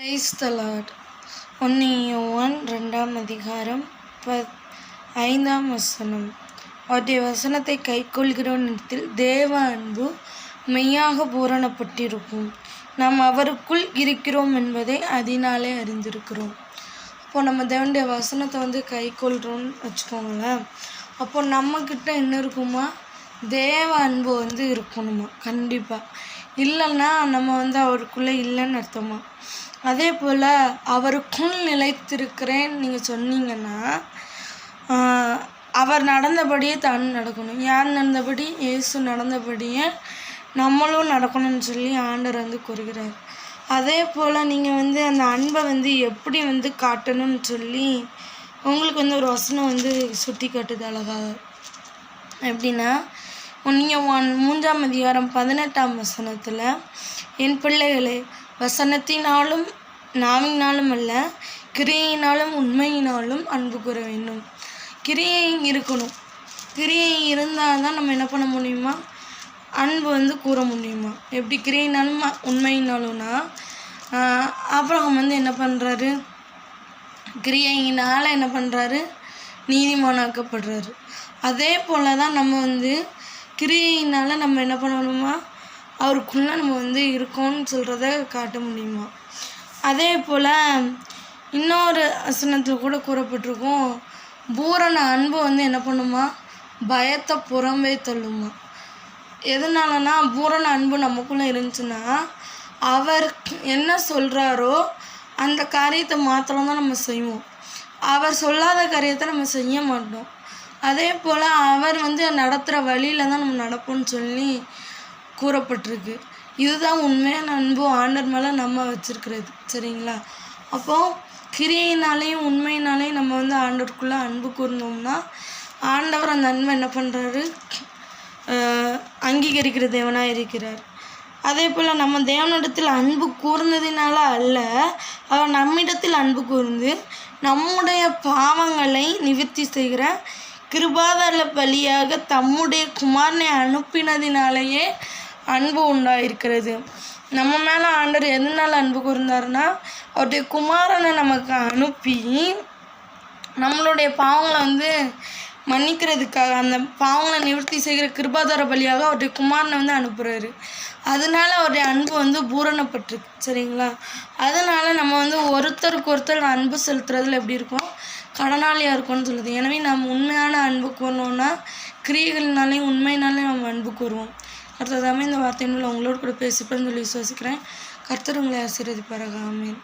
Praise the Lord ஒன்னியோவான் ரெண்டாம் அதிகாரம் ப ஐந்தாம் வசனம். அவருடைய வசனத்தை கைக்கொள்கிறவனிடத்தில் தேவ அன்பு மெய்யாக பூரணப்பட்டிருக்கும். நாம் அவருக்குள் இருக்கிறோம் என்பதை அதனாலே அறிந்திருக்கிறோம். அப்போ நம்ம தேவனுடைய வசனத்தை வந்து கைக்கொள்கிறோம்னு வச்சுக்கோங்களேன். அப்போ நம்மக்கிட்ட என்ன இருக்குமா? தேவ அன்பு வந்து இருக்கணுமா? கண்டிப்பாக இல்லைன்னா நம்ம வந்து அவருக்குள்ளே இல்லைன்னு அர்த்தமா? அதே போல் அவருக்குள் நிலைத்திருக்கிறேன் நீங்கள் சொன்னீங்கன்னா அவர் நடந்தபடியே தான் நடக்கணும். யார் நடந்தபடி? இயேசு நடந்தபடியே நம்மளும் நடக்கணும்னு சொல்லி ஆண்டர் வந்து கூறுகிறார். அதே போல் நீங்கள் வந்து அந்த அன்பை வந்து எப்படி வந்து காட்டணும்னு சொல்லி உங்களுக்கு வந்து ஒரு வசனம் வந்து சுட்டி காட்டுது அழகாக எப்படின்னா ஒன்னியவான் மூன்றாம் அதிகாரம் பதினெட்டாம் வசனத்தில் என் பிள்ளைகளே வசனத்தினாலும் நாவினாலும் அல்ல கிரியையினாலும் உண்மையினாலும் அன்பு கூற வேண்டும். கிரியை இருக்கணும். கிரியை இருந்தால் தான் நம்ம என்ன பண்ண முடியுமா? அன்பு வந்து கூற முடியுமா? எப்படி கிரியினாலும் உண்மையினாலும்னா அப்புறம் வந்து என்ன பண்ணுறாரு கிரியையினால் என்ன பண்ணுறாரு நீதிமானாக்கப்படுறாரு. அதே போல் தான் நம்ம வந்து கிரியையினால் நம்ம என்ன பண்ணணுமா? அவருக்குள்ளே நம்ம வந்து இருக்கோம்னு சொல்கிறத காட்ட முடியுமா? அதே போல் இன்னொரு வசனத்தில் கூட கூறப்பட்டிருக்கும். பூரண அன்பு வந்து என்ன பண்ணுமா? பயத்தை புறம்பே தள்ளுமா? எதனாலனா பூரண அன்பு நமக்குள்ளே இருந்துச்சுன்னா அவர் என்ன சொல்கிறாரோ அந்த காரியத்தை மாத்திரம் தான் நம்ம செய்வோம். அவர் சொல்லாத காரியத்தை நம்ம செய்ய மாட்டோம். அதே போல் அவர் வந்து நடத்துகிற வழியில தான் நம்ம நடப்போம்னு சொல்லி கூறப்பட்டிருக்கு. இதுதான் உண்மையான அன்பு ஆண்டர் மேலே நம்ம வச்சுருக்கிறது. சரிங்களா? அப்போது கிரியையினாலேயும் உண்மையினாலேயும் நம்ம வந்து ஆண்டவருக்குள்ளே அன்பு கூர்ந்தோம்னா ஆண்டவர் அந்த அன்பை என்ன பண்ணுறாரு அங்கீகரிக்கிற தேவனாக இருக்கிறார். அதே போல் நம்ம தேவனிடத்தில் அன்பு கூர்ந்ததினால அல்ல அவர் நம்மிடத்தில் அன்பு கூர்ந்து நம்முடைய பாவங்களை நிவர்த்தி செய்கிற கிருபாதார பலியாக தம்முடைய குமாரனை அனுப்பினதினாலேயே அன்பு உண்டாயிருக்கிறது. நம்ம மேலே ஆண்டவர் எதனால அன்பு கூர்ந்தாருன்னா அவருடைய குமாரனை நமக்கு அனுப்பி நம்மளுடைய பாவங்களை வந்து மன்னிக்கிறதுக்காக அந்த பாவங்களை நிவர்த்தி செய்கிற கிருபாதார பலியாக அவருடைய குமாரனை வந்து அனுப்புகிறாரு அதனால அவருடைய அன்பு வந்து பூரணப்பட்டிருக்கு சரிங்களா? அதனால நம்ம வந்து ஒருத்தருக்கு ஒருத்தர் அன்பு செலுத்துறதுல எப்படி இருக்கும்? கடனாளியாக இருக்கும்னு சொல்லுது. எனவே நம்ம உண்மையான அன்பு கூறணும்னா கிரியைகள்னாலையும் உண்மையினாலே நம்ம அன்பு கூறுவோம். அடுத்ததாமே இந்த வார்த்தையின் மூலம் உங்களோட கூட பேசிப்பேன்னு சொல்லி விசுவாசிக்கிறேன். கர்த்தர் உங்களை ஆசீர்வதிப்பாராக. ஆமென்.